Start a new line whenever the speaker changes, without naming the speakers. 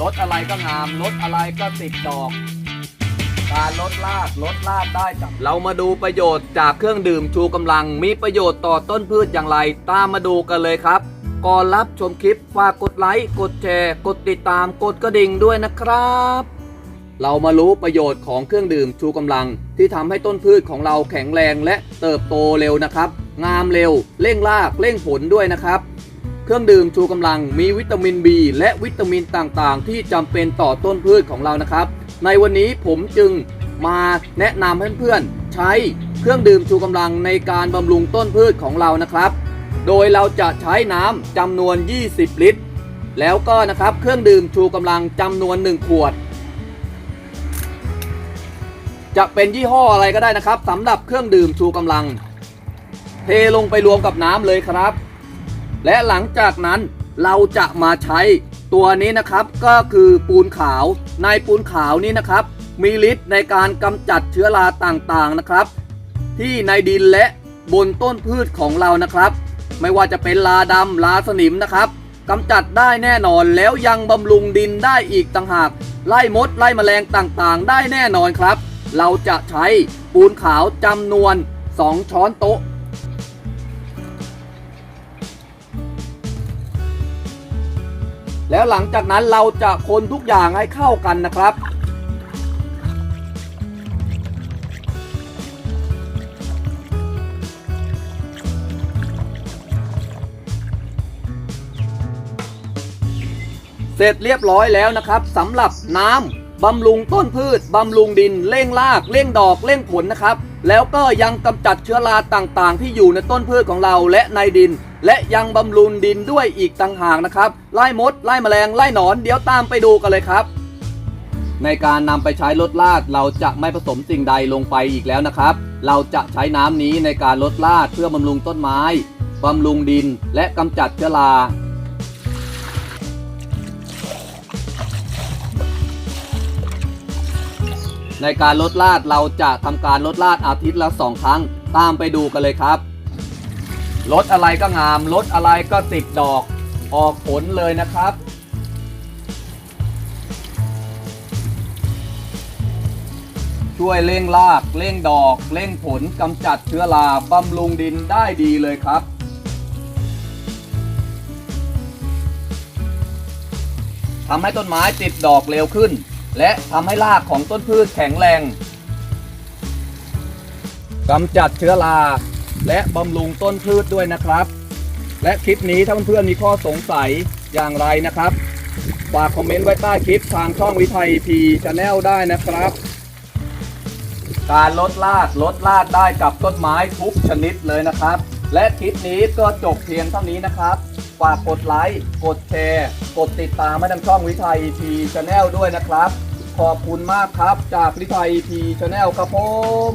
รถอะไรก็งาม รถอะไรก็ติดดอก การลดรากลดรากได้กับเรามาดูประโยชน์จากเครื่องดื่มชูกำลัง มีประโยชน์ต่อต้นพืชอย่างไร ตามมาดูกันเลยครับ ก่อนรับชมคลิปฝากกดไลค์กดแชร์ กดติดตามกดกระดิ่งด้วยนะครับ เรามารู้ประโยชน์ของเครื่องดื่มชูกำลัง ที่ทำให้ต้นพืชของเราแข็งแรงและเติบโตเร็วนะครับ งามเร็วเร่งรากเร่งผลด้วยนะครับ เครื่องดื่มชูกำลังมีวิตามิน B และวิตามินต่างๆ ที่จำเป็นต่อต้นพืชของเรานะครับ ในวันนี้ผมจึงมาแนะนำให้เพื่อนๆใช้เครื่องดื่มชูกำลังในการบำรุงต้นพืชของเรานะครับ โดยเราจะใช้น้ำจำนวน 20 ลิตร แล้วก็นะครับเครื่องดื่มชูกำลังจำนวน 1 ขวด จะเป็นยี่ห้ออะไรก็ได้นะครับสำหรับเครื่องดื่มชูกำลัง เทลงไปรวมกับน้ำเลยครับ และหลังจากนั้นเราจะมาใช้ตัวนี้นะครับก็คือปูนขาว ในปูนขาวนี้นะครับ มีฤทธิ์ในการกำจัดเชื้อราต่างๆนะครับ ที่ในดินและบนต้นพืชของเรานะครับ ไม่ว่าจะเป็นลาดำลาสนิมนะครับกำจัดได้แน่นอนแล้วยังบำรุงดินได้อีกต่างหาก ไล่มดไล่แมลงต่างๆ ได้แน่นอนครับ เราจะใช้ปูนขาวจำนวน 2 ช้อนโต๊ะ แล้วหลังจากนั้นเราจะคนทุกอย่างให้เข้ากันนะครับ เสร็จเรียบร้อยแล้วนะครับสำหรับน้ำ บำรุงต้นพืช บำรุงดินเร่งรากเร่งดอกเร่งผลนะครับ แล้วก็ยังกำจัดเชื้อราต่างๆ ที่อยู่ในต้นพืชของเราและในดิน และยังบำรุงดินด้วยอีกต่างหากนะครับ ไล่มด ไล่แมลง ไล่หนอน เดี๋ยวตามไปดูกันเลยครับ ในการนำไปใช้ลดรากเราจะไม่ผสมสิ่งใดลงไปอีกแล้วนะครับ เราจะใช้น้ำนี้ในการลดรากเพื่อบำรุงต้นไม้บำรุงดินและกำจัดเชื้อรา ในการลดลาดเราจะทำการลดลาดอาทิตย์ละสองครั้ง ตามไปดูกันเลยครับลดอะไรก็งามลดอะไรก็ติดดอกออกผลเลยนะครับช่วยเร่งรากเร่งดอกเร่งผลกำจัดเชื้อราบำรุงดินได้ดีเลยครับ ทำให้ต้นไม้ติดดอกเร็วขึ้น และทำให้รากของต้นพืชแข็งแรงกำจัดเชื้อราและบำรุงต้นพืชด้วยนะครับ และคลิปนี้ถ้าเพื่อนๆมีข้อสงสัยอย่างไรนะครับฝากคอมเมนต์ไว้ใต้คลิปทางช่องวิทัยพีชาแนลได้นะครับ การลดรากลดรากได้กับต้นไม้ทุกชนิดเลยนะครับ และคลิปนี้ก็จบเพียงเท่านี้นะครับากกดไลค์ กดแชร์ กดติดตามให้ทางช่องวิทัยพีชาแนลด้วยนะครับ ขอบคุณมากครับจากวิทัยพีชาแนลครับผม